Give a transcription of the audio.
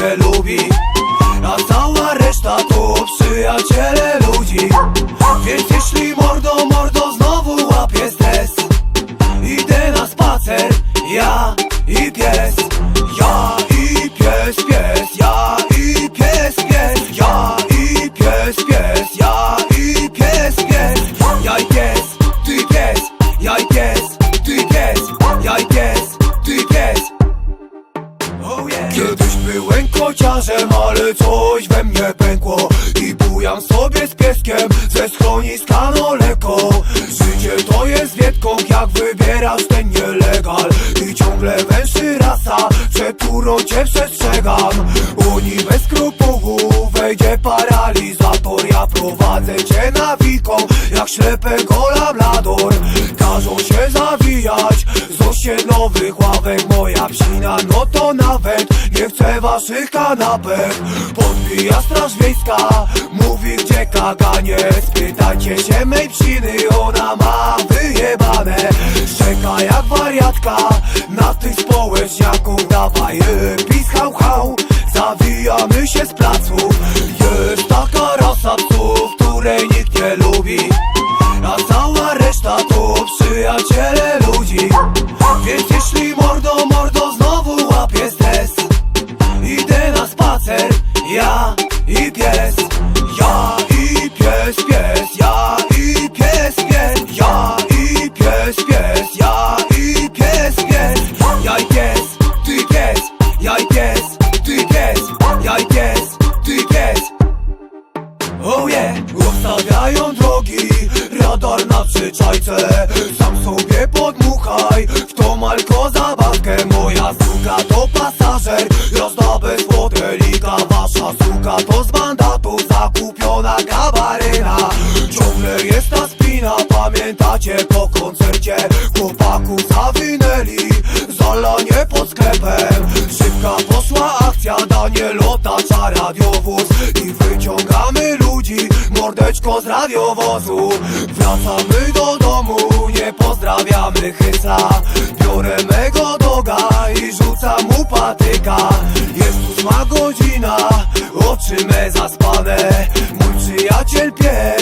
cię lubi A cała reszta to przyjaciele ludzi. Więc jeśli możesz Coś we mnie pękło I bujam sobie z pieskiem Ze schroniska no leko Życie to jest wietką Jak wybierasz ten nielegal. I ciągle węszy rasa Przed turą cię przestrzegam. Oni bez skrupułów Wejdzie paralizator. Ja prowadzę cię na wiką Jak ślepego osiedlowych ławek Moja psina no to nawet nie chce waszych kanapek. Podbija straż wiejska, mówi gdzie kaganie Spytajcie się mej psiny, ona ma wyjebane. Szczeka jak wariatka na tych społeczniaków. Dawaj pis hał hał, zawijamy się z placu. Jest taka rasa psów, której nikt nie lubi. A cała reszta to przyjaciele radar na przyczajce Sam sobie podmuchaj, w tą alko zabawkę Moja suka to pasażer, jazda bez Wasza suka to z mandatu, zakupiona gabaryna. Ciągle jest ta spina, pamiętacie po koncercie? Chłopaku zawinęli, zalanie pod sklepem. Szybka poszła akcja, Daniel otacza radiowóz. I mordeczko z radiowozu. Wracamy do domu, nie pozdrawiamy chysla Biorę mego doga i rzucam mu patyka. Jest ósma godzina, oczy me zaspane. Mój przyjaciel pies